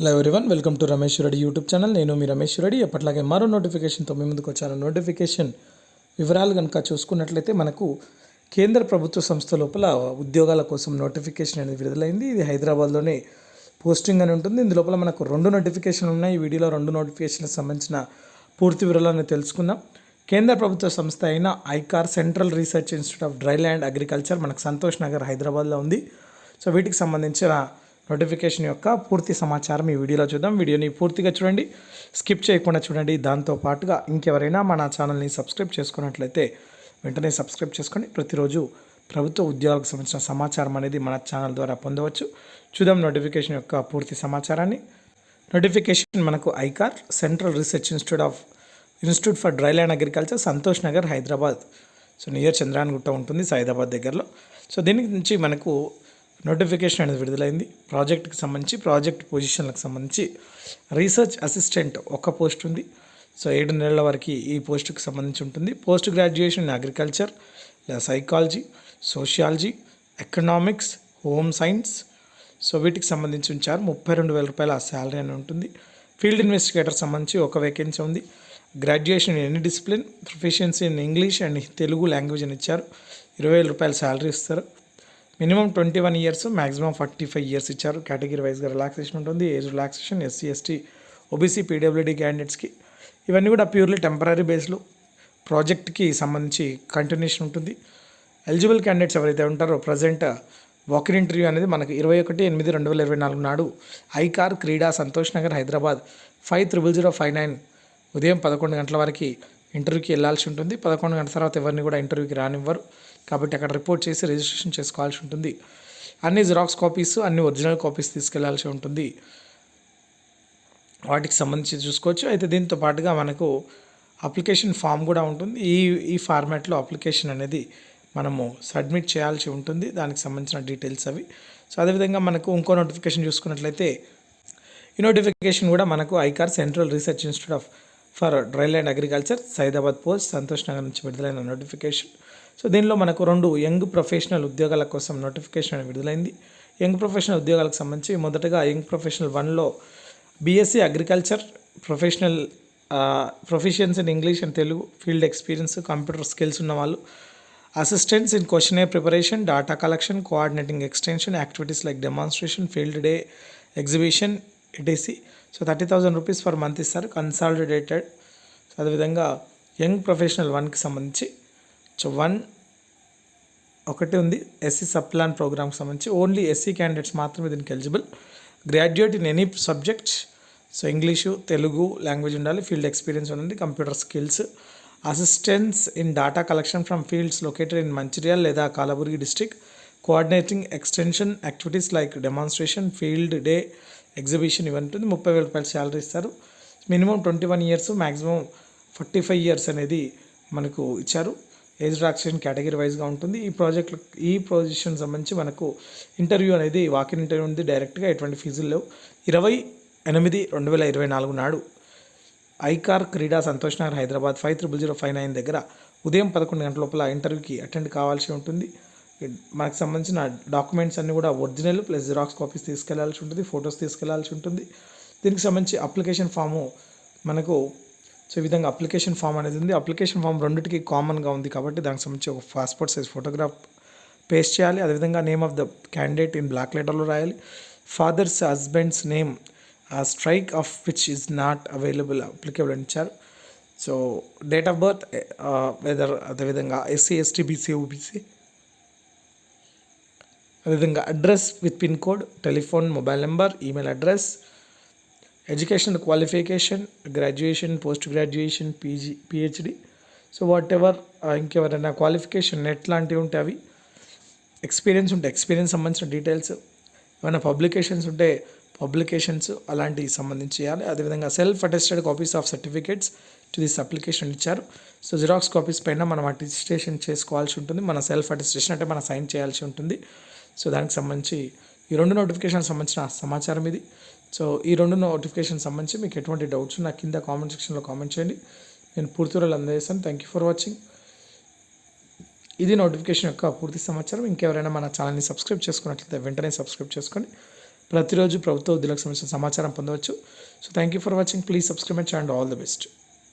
Hello everyone welcome to Ramesh Reddy YouTube channel నేను మీ రమేష్ రెడ్డి ఎప్పటిలాగే మరో నోటిఫికేషన్తో మీ ముందుకు వచ్చాను. నోటిఫికేషన్ వివరాలు కనుక చూసుకున్నట్లయితే మనకు కేంద్ర ప్రభుత్వ సంస్థ లోపల ఉద్యోగాల కోసం నోటిఫికేషన్ అనేది విడుదలైంది. ఇది హైదరాబాద్లోనే పోస్టింగ్ అని ఉంటుంది. ఇందు లోపల మనకు రెండు నోటిఫికేషన్లు ఉన్నాయి. ఈ వీడియోలో రెండు నోటిఫికేషన్లకు సంబంధించిన పూర్తి వివరాలను తెలుసుకుందాం. కేంద్ర ప్రభుత్వ సంస్థ అయిన ICAR central research institute of dryland agriculture మనకు సంతోష్ నగర్ హైదరాబాద్లో ఉంది. సో వీటికి సంబంధించిన నోటిఫికేషన్ యొక్క పూర్తి సమాచారం ఈ వీడియోలో చూద్దాం. వీడియోని పూర్తిగా చూడండి. స్కిప్ చేయకుండా చూడండి. దాంతో పాటుగా ఇంకెవరైనా మన ఛానల్ని సబ్స్క్రైబ్ చేసుకున్నట్లయితే వెంటనే సబ్స్క్రైబ్ చేసుకొని ప్రతిరోజు ప్రభుత్వ ఉద్యోగాలకు సంబంధించిన సమాచారం అనేది మన ఛానల్ ద్వారా పొందవచ్చు. చూద్దాం నోటిఫికేషన్ యొక్క పూర్తి సమాచారాన్ని. నోటిఫికేషన్ మనకు ICAR central research institute of institute for dryland agriculture Santosh Nagar Hyderabad. So near Chandrayangutta ఉంటుంది సైదాబాద్ దగ్గరలో. సో దీని నుంచి మనకు నోటిఫికేషన్ అనేది విడుదలైంది. ప్రాజెక్ట్కి సంబంధించి ప్రాజెక్ట్ పొజిషన్లకు సంబంధించి రీసెర్చ్ అసిస్టెంట్ ఒక పోస్ట్ ఉంది. సో ఏడు నెలల వరకు ఈ పోస్టుకు సంబంధించి ఉంటుంది. పోస్ట్ గ్రాడ్యుయేషన్ ఇన్ అగ్రికల్చర్ లేదా psychology sociology economics home science. So వీటికి సంబంధించి ఉంచారు. ముప్పై రెండు వేల రూపాయల శాలరీ అని ఉంటుంది. ఫీల్డ్ ఇన్వెస్టిగేటర్ సంబంధించి ఒక వేకెన్సీ ఉంది. Graduation in any discipline proficiency in English and Telugu language అని ఇచ్చారు. ఇరవై వేల రూపాయల శాలరీ ఇస్తారు. Minimum twenty one years maximum forty five years ఇచ్చారు. కేటగిరీ వైజ్గా రిలాక్సేషన్ ఉంటుంది age relaxation SC ST OBC PWD క్యాండిడేట్స్కి ఇవన్నీ కూడా ప్యూర్లీ టెంపరీ బేస్లో ప్రాజెక్ట్కి సంబంధించి కంటిన్యూషన్ ఉంటుంది. ఎలిజిబుల్ క్యాండిడేట్స్ ఎవరైతే ఉంటారో ప్రజెంట్ వాకిన్ ఇంటర్వ్యూ అనేది మనకి ఇరవై ఒకటి ఎనిమిది రెండు వేల ఇరవై నాలుగు నాడు ICAR CRIDA Santosh Nagar Hyderabad five triple zero five nine ఉదయం పదకొండు గంటల వరకు ఇంటర్వ్యూకి వెళ్ళాల్సి ఉంటుంది. పదకొండు గంటల తర్వాత ఎవరిని కూడా ఇంటర్వ్యూకి రానివ్వరు. కాబట్టి అక్కడ రిపోర్ట్ చేసి రిజిస్ట్రేషన్ చేసుకోవాల్సి ఉంటుంది. అన్ని జిరాక్స్ కాపీస్ అన్ని ఒరిజినల్ కాపీస్ తీసుకెళ్ళాల్సి ఉంటుంది. వాటికి సంబంధించి చూసుకోవచ్చు. అయితే దీంతో పాటుగా మనకు అప్లికేషన్ ఫామ్ కూడా ఉంటుంది. ఈ ఈ ఫార్మాట్లో అప్లికేషన్ అనేది మనము సబ్మిట్ చేయాల్సి ఉంటుంది. దానికి సంబంధించిన డీటెయిల్స్ అవి. సో అదేవిధంగా మనకు ఇంకో నోటిఫికేషన్ చూసుకున్నట్లయితే ఈ నోటిఫికేషన్ కూడా మనకు ICAR central research institute of for dryland agriculture Saidabad post Santosh Nagar నుంచి విడుదలైన నోటిఫికేషన్. సో దీనిలో మనకు రెండు యంగ్ ప్రొఫెషనల్ ఉద్యోగాల కోసం నోటిఫికేషన్ అనేది విడుదలైంది. యంగ్ ప్రొఫెషనల్ ఉద్యోగాలకు సంబంధించి మొదటగా యంగ్ ప్రొఫెషనల్ వన్లో BSc agriculture professional professions in English and Telugu field experience computer skills ఉన్న వాళ్ళు. Assistants in question preparation data collection coordinating extension activities like demonstration field day exhibition ETC so thirty thousand rupees per month ఇస్తారు consolidated so అదేవిధంగా young professional వన్కి సంబంధించి so one ఒకటి ఉంది SC sub plan ప్రోగ్రామ్కి సంబంధించి. ఓన్లీ ఎస్సీ క్యాండిడేట్స్ మాత్రమే దీనికి eligible graduate in any subjects so English Telugu language ఉండాలి ఫీల్డ్ ఎక్స్పీరియన్స్ ఉండాలి computer skills assistance in data collection from fields located in Mancherial లేదా Kalaburagi district coordinating extension activities like demonstration field day exhibition ఇవి ఉంటుంది ముప్పై వేల రూపాయలు salary ఇస్తారు. Minimum twenty one years maximum forty five years అనేది మనకు ఇచ్చారు. ఏజ్ రిలాక్సేషన్ కేటగిరీ వైజ్గా ఉంటుంది. ఈ ప్రాజెక్ట్ ఈ పొజిషన్ సంబంధించి మనకు ఇంటర్వ్యూ అనేది వాకిన్ ఇంటర్వ్యూ ఉంది డైరెక్ట్గా ఎటువంటి ఫీజులు లేవు. ఇరవై ఎనిమిది రెండు వేల ఇరవై నాలుగు నాడు ICAR CRIDA Santosh Nagar Hyderabad five triple zero five nine దగ్గర ఉదయం పదకొండు గంటల లోపల ఇంటర్వ్యూకి అటెండ్ కావాల్సి ఉంటుంది. మనకు సంబంధించిన డాక్యుమెంట్స్ అన్నీ కూడా ఒరిజినల్ ప్లస్ జిరాక్స్ కాపీస్ తీసుకెళ్ళాల్సి ఉంటుంది ఫొటోస్ తీసుకెళ్ళాల్సి ఉంటుంది. దీనికి సంబంధించి అప్లికేషన్ ఫాము మనకు సో ఈ విధంగా అప్లికేషన్ ఫామ్ అనేది ఉంది. అప్లికేషన్ ఫామ్ రెండింటికి కామన్గా ఉంది కాబట్టి దానికి సంబంధించి ఒక పాస్పోర్ట్ సైజ్ ఫోటోగ్రాఫ్ పేస్ట్ చేయాలి. అదేవిధంగా name of the candidate in block లెటర్లో రాయాలి. ఫాదర్స్ హస్బెండ్స్ నేమ్ ఆ strike off which is not available applicable అని ఇచ్చారు. So date of birth whether అదేవిధంగా ఎస్సీ ఎస్టీ బీసీ ఓబీసీ అదేవిధంగా address with pin code telephone mobile number email address education qualification graduation post graduation PG PhD. So whatever ఇంకెవరైనా qualification NET లాంటివి ఉంటే అవి experience ఉంటే experience సంబంధించిన details ఏమైనా publications ఉంటే పబ్లికేషన్స్ అలాంటివి సంబంధించి చేయాలి. అదేవిధంగా self attested copies of certificates to this application ఇచ్చారు. సో జిరాక్స్ కాపీస్ పైన మనం అటెస్టేషన్ చేసుకోవాల్సి ఉంటుంది. మన సెల్ఫ్ అటెస్టేషన్ అంటే మనం సైన్ చేయాల్సి ఉంటుంది. సో దానికి సంబంధించి ఈ రెండు నోటిఫికేషన్ సంబంధించిన సమాచారం ఇది. సో ఈ రెండు నోటిఫికేషన్ సంబంధించి మీకు ఎటువంటి డౌట్స్ నా కింద కామెంట్ సెక్షన్లో కామెంట్ చేయండి. నేను పూర్తి రోజులు అందజేస్తాను. థ్యాంక్ యూ ఫర్ వాచింగ్ ఇది నోటిఫికేషన్ యొక్క పూర్తి సమాచారం. ఇంకెవరైనా మన ఛానల్ని సబ్స్క్రైబ్ చేసుకున్నట్లయితే వెంటనే సబ్స్క్రైబ్ చేసుకోండి ప్రతిరోజు ప్రభుత్వ ఉద్యోగులకు సంబంధించిన సమాచారం పొందవచ్చు. So thank you for watching please subscribe and all the best